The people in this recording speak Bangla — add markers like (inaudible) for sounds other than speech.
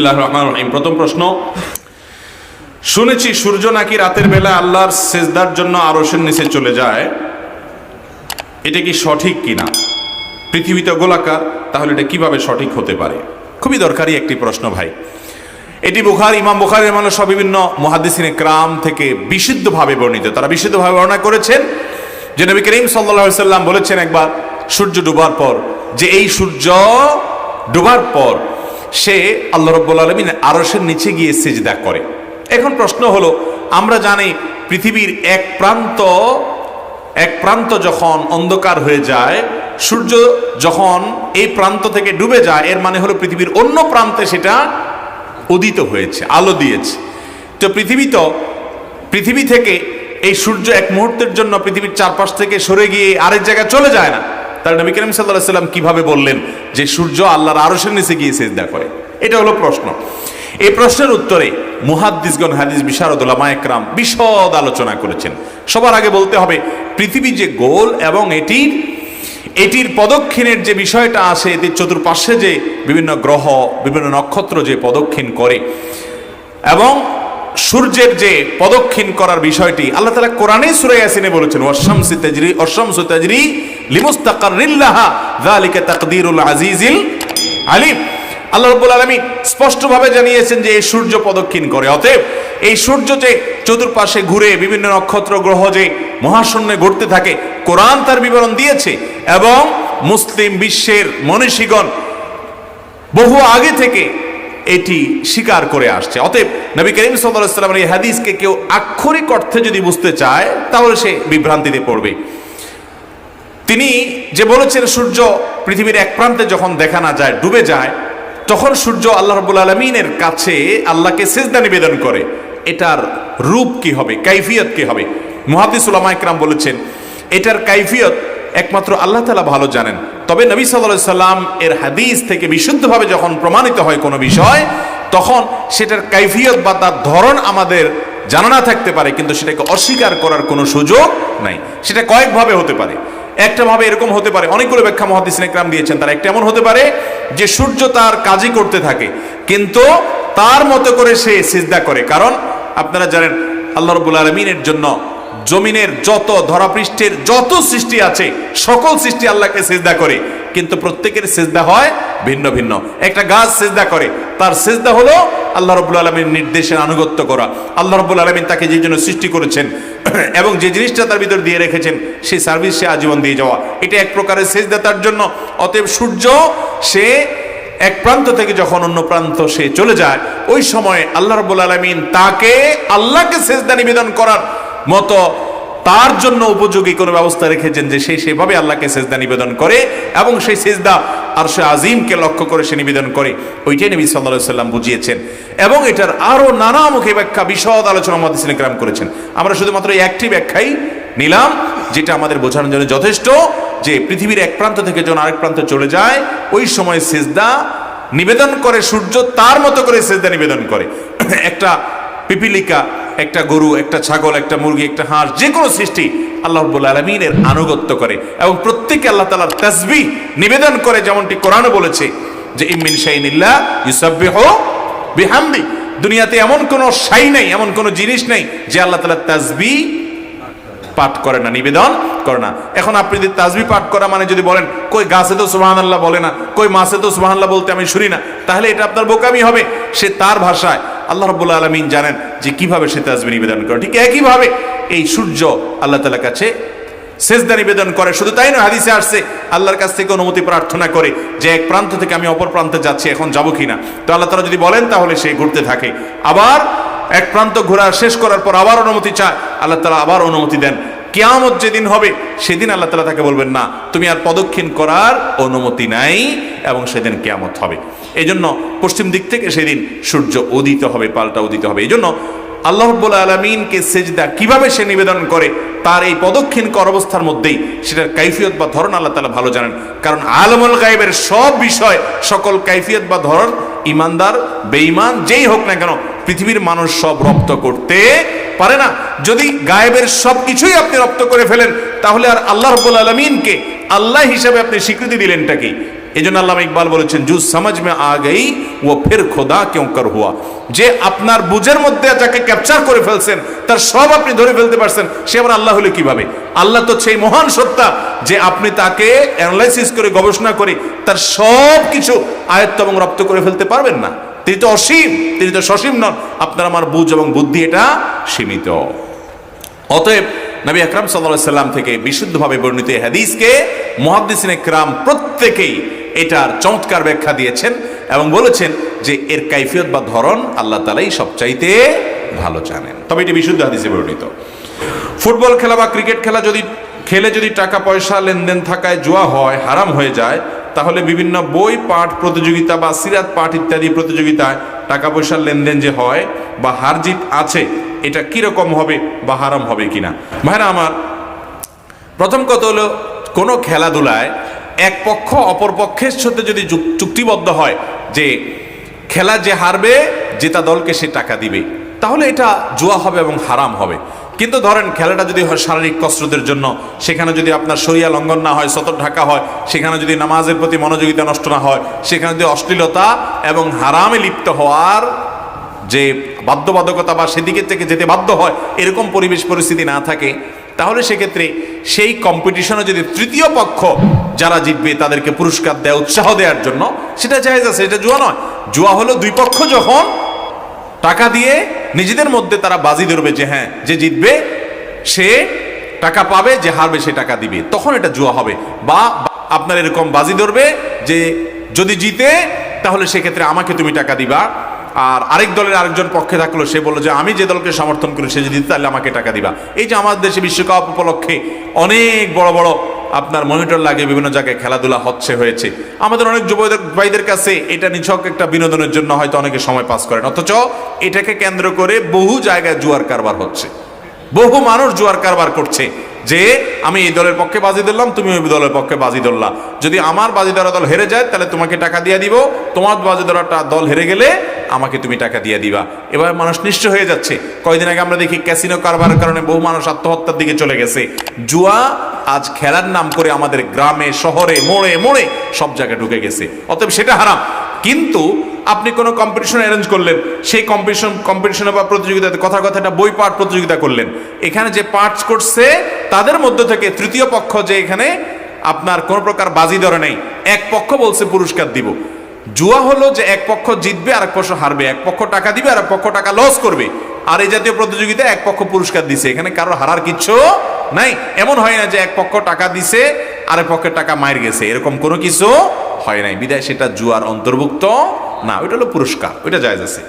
রহমানির রহিম। প্রথম প্রশ্ন, শুনেছি সূর্য নাকি রাতের বেলা আল্লাহর সেজদার জন্য আরশের নিচে চলে যায়। এটা কি সঠিক কিনা? পৃথিবীতে গোলাকার, তাহলে এটা কীভাবে সঠিক হতে পারে? খুবই দরকারি একটি প্রশ্ন ভাই। এটি বুখার, ইমাম বুখারের মানুষ সব বিভিন্ন মহাদিসিনে ক্রাম থেকে বিশুদ্ধভাবে বর্ণিত। তারা বিশুদ্ধভাবে বর্ণনা করেছেন যে নবী করিম সাল্লা সাল্লাম বলেছেন একবার, সূর্য ডুবার পর, যে এই সূর্য ডুবার পর সে আল্লাহ রব্বুল আলমিন আরসের নিচে গিয়ে সেজদা করে। এখন প্রশ্ন হলো, আমরা জানি পৃথিবীর এক প্রান্ত এক প্রান্ত যখন অন্ধকার হয়ে যায়, সূর্য যখন এই প্রান্ত থেকে ডুবে যায়, এর মানে হলো পৃথিবীর অন্য প্রান্তে সেটা উদিত হয়েছে, আলো দিয়েছে। তো পৃথিবী তো, পৃথিবী থেকে এই সূর্য এক মুহূর্তের জন্য পৃথিবীর চারপাশ থেকে সরে গিয়ে আরেক জায়গায় চলে যায় না। তার নবী করিম সাল্লাহ সাল্লাম কীভাবে বললেন যে সূর্য আল্লাহর আরশের নিচে গিয়ে সেজদা করে? এটা হলো প্রশ্ন। এই প্রশ্নের উত্তরে মুহাদ্দিসগণ, হাদিস বিশারদুল্লামা একরাম বিশদ আলোচনা করেছেন। সবার আগে বলতে হবে, পৃথিবী যে গোল এবং এটির এটির পদক্ষিণের যে বিষয়টা আসে এটির চতুর্পাশে যে বিভিন্ন গ্রহ, বিভিন্ন নক্ষত্র যে পদক্ষিণ করে এবং সূর্যের যে পদক্ষিণ করার বিষয়টি, আল্লাহ তালা কোরআনে সুরে আসিনে বলেছেন ওয়াশামসি তাজরি অশামসু তাজরি স্পষ্টভাবে জানিয়েছেন যে এই সূর্য প্রদক্ষিণ করে। অতএব এই সূর্য যে চতুর্পাশে ঘুরে বিভিন্ন নক্ষত্র, গ্রহ যে মহাশূন্যে ঘুরতে থাকে, কোরআন তার বিবরণ দিয়েছে এবং মুসলিম বিশ্বের মনীষীগণ বহু আগে থেকে এটি স্বীকার করে আসছে। অতএব নবী করিম সাল্লামের এই হাদিসকে কেউ আক্ষরিক অর্থে যদি বুঝতে চায়, তাহলে সে বিভ্রান্তিতে পড়বে। তিনি যে বলেছেন, সূর্য পৃথিবীর এক প্রান্তে যখন দেখা না যায়, ডুবে যায়, তখন সূর্য আল্লাহ রবুল আলমিনের কাছে আল্লাহকে সেজদা নিবেদন করে। এটার রূপ কি হবে? কাইফিয়ত কি হবে? মুহাদিস উলামা ইকরাম বলেছেন, এটার কাইফিয়ত একমাত্র আল্লাহ তালা ভালো জানেন। তবে নবী সাল্লাহ সাল্লাম এর হাদিস থেকে বিশুদ্ধভাবে যখন প্রমাণিত হয় কোনো বিষয়, তখন সেটার কাইফিয়ত বা তার ধরন আমাদের জানা না থাকতে পারে, কিন্তু সেটাকে অস্বীকার করার কোনো সুযোগ নাই। সেটা কয়েকভাবে হতে পারে। একটা ভাবে এরকম হতে পারে। অনেকগুলো ব্যাখ্যা মহাদিস ইকরাম দিয়েছেন। তার একটা এমন হতে পারে যে সূর্য তার কাজই করতে থাকে, কিন্তু তার মতো করে সে সিজদা করে। কারণ আপনারা জানেন, আল্লাহ রবুল আলমিনের জন্য জমিনের যত ধরাপৃষ্ঠের যত সৃষ্টি আছে, সকল সৃষ্টি আল্লাহকে সেজদা করে। কিন্তু প্রত্যেকের সেজদা হয় ভিন্ন ভিন্ন। একটা গাছ সেজদা করে, তার সেজদা হলো আল্লাহ রবুল আলমীর নির্দেশের আনুগত্য করা। আল্লাহ রবুল আলমিন তাকে যে জন্য সৃষ্টি করেছেন (coughs) এবং যে জিনিসটা তার ভিতর দিয়ে রেখেছেন, সেই সার্ভিস সে আজীবন দিয়ে যাওয়া। এটা এক প্রকারের সেজদা তার জন্য। অতএব সূর্য, সে এক প্রান্ত থেকে যখন অন্য প্রান্ত সে চলে যায়, ওই সময় আল্লাহ রবুল আলমিন তাকে আল্লাহকে সেজদা নিবেদন করার মতো তার জন্য উপযোগী কোনো ব্যবস্থা রেখেছেন যে সে সেভাবে আল্লাহকে সেজদা নিবেদন করে এবং সেই সেজদা আর সে আজিমকে লক্ষ্য করে সে নিবেদন করে। ওইটাই নবী সাল্লাহ সাল্লাম বুঝিয়েছেন। এবং এটার আরও নানামুখী ব্যাখ্যা বিশদ আলোচনা আমাদের সিনেগ্রাম করেছেন। আমরা শুধুমাত্র এই একটি ব্যাখ্যাই নিলাম, যেটা আমাদের বোঝানোর জন্য যথেষ্ট যে পৃথিবীর এক প্রান্ত থেকে যখন আরেক প্রান্তে চলে যায়, ওই সময় সেজদা নিবেদন করে, সূর্য তার মতো করে সেজদা নিবেদন করে। একটা পিপিলিকা, একটা গরু, একটা ছাগল, একটা মুরগি, একটা হাঁস যে কোনো সৃষ্টি আল্লাহ রব্বুল আলমিনের আনুগত্য করে এবং প্রত্যেকে আল্লাহ তালার তাসবি নিবেদন করে, যেমনটি কোরআনও বলেছে যে ইমিন শাইনিল্লাহ ইউসাব্বিহ বিহামদি। দুনিয়াতে এমন কোনো সাই নেই, এমন কোনো জিনিস নেই যে আল্লাহ তালার তাসবি পাঠ করে না, নিবেদন করে না। এখন আপনি যদি তাজবি পাঠ করা মানে যদি বলেন, কই গাছে তো সুবাহান আল্লাহ বলে না, কই মাসে তো সুবাহান আল্লাহ বলতে আমি শুনি না, তাহলে এটা আপনার বোকামি হবে। সে তার ভাষায় আল্লাহ রব্বুল্লা আলমিন জানেন যে, কীভাবে সে তাজবি নিবেদন করে। ঠিক একইভাবে এই সূর্য আল্লাহ তালার কাছে সেজদা নিবেদন করে। শুধু তাই নয়, হাদিসে আসছে, আল্লাহর কাছ থেকে অনুমতি প্রার্থনা করে যে এক প্রান্ত থেকে আমি অপর প্রান্তে যাচ্ছি, এখন যাব কিনা। তো আল্লাহ তালা যদি বলেন, তাহলে সে ঘুরতে থাকে। আবার এক প্রান্ত ঘোরা শেষ করার পর আবার অনুমতি চায়, আল্লাহ তালা আবার অনুমতি দেন। কেয়ামত যেদিন হবে, সেদিন আল্লাহ তালা তাকে বলবেন, না, তুমি আর পদক্ষিণ করার অনুমতি নাই এবং সেদিন কেয়ামত হবে। এই জন্য পশ্চিম দিক থেকে সেদিন সূর্য উদিত হবে, পাল্টা উদিত হবে। এই জন্য আল্লাহ আলমিনকে সেজদা কীভাবে সে নিবেদন করে, তার এই কর অবস্থার মধ্যেই সেটার কাইফিয়ত বা ধরন আল্লাহ তালা ভালো জানেন। কারণ আলমুল গায়েবের সব বিষয়, সকল কাইফিয়ত বা ধরন ইমানদার বেঈমান, যেই হোক না কেন, পৃথিবীর মানুষ সব রপ্ত করতে পারে না। যদি গায়েবের সব কিছুই আপনি রপ্ত করে ফেলেন, তাহলে আর আল্লাহ রব্বুল আলমিনকে আল্লাহ হিসাবে আপনি স্বীকৃতি দিলেনটা কি? এই জন্য আল্লাহ ইকবাল বলেছেন জু সমাজ মে আ গই ও ফের খোদা কেউ কর হুয়া। যে আপনার বুঝের মধ্যে যাকে ক্যাপচার করে ফেলছেন, তার সব আপনি ধরে ফেলতে পারছেন, সে আবার আল্লাহ হলে কীভাবে? আল্লাহ তো সেই মহান সত্তা যে আপনি তাকে অ্যানালাইসিস করে, গবেষণা করে, তার সব কিছু আয়ত্ত এবং রপ্ত করে ফেলতে পারবেন না। তিনি তো অসীম, তিনি তো সসীম নন। আপনার আমার বুঝ এবং বুদ্ধি এটা সীমিত। অতএব নবী আকরাম সাল্লাহ সাল্লাম থেকে বিশুদ্ধভাবে বর্ণিত হাদিসকে মহাদ্দিসিন একরাম প্রত্যেকেই এটার চমৎকার ব্যাখ্যা দিয়েছেন এবং বলেছেন যে এর কাইফিয়ত বা ধরন আল্লাহ তালাই সবচাইতে ভালো জানেন। তবে এটি বিশুদ্ধ হাদিসে বর্ণিত। ফুটবল খেলা বা ক্রিকেট খেলা যদি, খেলে যদি টাকা, পয়সা, লেনদেন থাকায় জুয়া হয়, হারাম হয়ে যায়, তাহলে বিভিন্ন বই, পাঠ প্রতিযোগিতা বা সিরাত পাঠ ইত্যাদি প্রতিযোগিতায় টাকা, পয়সার লেনদেন যে হয় বা হার জিত আছে, এটা কীরকম হবে বা হারাম হবে কিনা? ভাইরা আমার, প্রথম কথা হলো, কোনো খেলাধুলায় এক পক্ষ, অপর পক্ষের সাথে যদি চুক্তিবদ্ধ হয় যে খেলা যে হারবে, জেতা দলকে সে টাকা দিবে, তাহলে এটা জুয়া হবে এবং হারাম হবে। কিন্তু ধরেন খেলাটা যদি হয় শারীরিক কসরতের জন্য, সেখানে যদি আপনার শরিয়া লঙ্ঘন না হয়, সতর ঢাকা হয়, সেখানে যদি নামাজের প্রতি মনোযোগিতা নষ্ট না হয়, সেখানে যদি অশ্লীলতা এবং হারামে লিপ্ত হওয়ার যে বাধ্যবাধকতা বা সেদিকে থেকে যেতে বাধ্য হয়, এরকম পরিবেশ পরিস্থিতি না থাকে তাহলে সেক্ষেত্রে সেই কম্পিটিশনে যদি তৃতীয় পক্ষ যারা জিতবে, তাদেরকে পুরস্কার দেয়, উৎসাহ দেওয়ার জন্য, সেটা জায়েজ আছে, এটা জুয়া নয়। জুয়া হলো দুই পক্ষ যখন টাকা দিয়ে নিজেদের মধ্যে তারা বাজি ধরবে যে হ্যাঁ যে জিতবে, সে টাকা পাবে, যে হারবে, সে টাকা দিবে। তখন এটা জুয়া হবে। বা আপনার এরকম বাজি ধরবে যে, যদি জিতে, তাহলে সেক্ষেত্রে আমাকে তুমি টাকা দিবা। আর আরেক দলের আরেকজন পক্ষে থাকল, সে বলল যে, আমি যে দলকে সমর্থন করি, সে যদি তাহলে আমাকে টাকা দিবা। এই যে আমাদের দেশে বিশ্বকাপ উপলক্ষে অনেক বড় বড় আপনার মনিটর লাগে, বিভিন্ন জায়গায় খেলাধুলা হচ্ছে, হয়েছে। আমাদের অনেক যুবদের ভাইদের কাছে এটা নিছক একটা বিনোদনের জন্য হয়তো অনেকে সময় পাস করেন। অথচ এটাকে কেন্দ্র করে বহু জায়গায় জুয়ার কারবার হচ্ছে। বহু মানুষ জুয়ার কারবার করছে যে, আমি এই দলের পক্ষে বাজি ধরলাম তুমি ওই দলের পক্ষে বাজি ধরলা। যদি আমার বাজি ধরা দল হেরে যায়, তাহলে তোমাকে টাকা দিয়ে দিব। তোমার বাজি ধরাটা দল হেরে গেলে আমাকে তুমি টাকা দিয়ে দিবা। এবার মানুষ নিশ্চয় হয়ে যাচ্ছে। কয়দিন আগে আমরা দেখি ক্যাসিনো কারবারের কারণে বহু মানুষ আত্মহত্যার দিকে চলে গেছে। জুয়া আজ খেলার নাম করে আমাদের গ্রামে, শহরে, মোড়ে মোড়ে সব জায়গায় ঢুকে গেছে। অতএব সেটা হারাম। কিন্তু আপনি কোনো কম্পিটিশন অ্যারেঞ্জ করলেন, সেই কম্পিটিশন কম্পিটিশনে বা প্রতিযোগিতাতে কথা একটা বই পাঠ প্রতিযোগিতা করলেন। এখানে যে পাঠ করছে, তাদের মধ্য থেকে তৃতীয় পক্ষ যে এখানে আপনার কোনো প্রকার বাজি ধরে নেই, এক পক্ষ বলছে পুরস্কার দিব। জুয়া হলো যে এক পক্ষ জিতবে আর এক পক্ষ হারবে। এক পক্ষ টাকা দিবে আর এক পক্ষ টাকা লস করবে। আর এই জাতীয় প্রতিযোগিতায় এক পক্ষ পুরস্কার দিছে। এখানে কারও হারার কিচ্ছু নাই। এমন হয় না যে এক পক্ষ টাকা দিছে, আরেক পক্ষের টাকা মায়ের গেছে। এরকম কোনো কিছু হয় নাই। বিদায়, সেটা জুয়ার অন্তর্ভুক্ত না ওইটা হলো পুরস্কার ওইটা জায়জ আছে।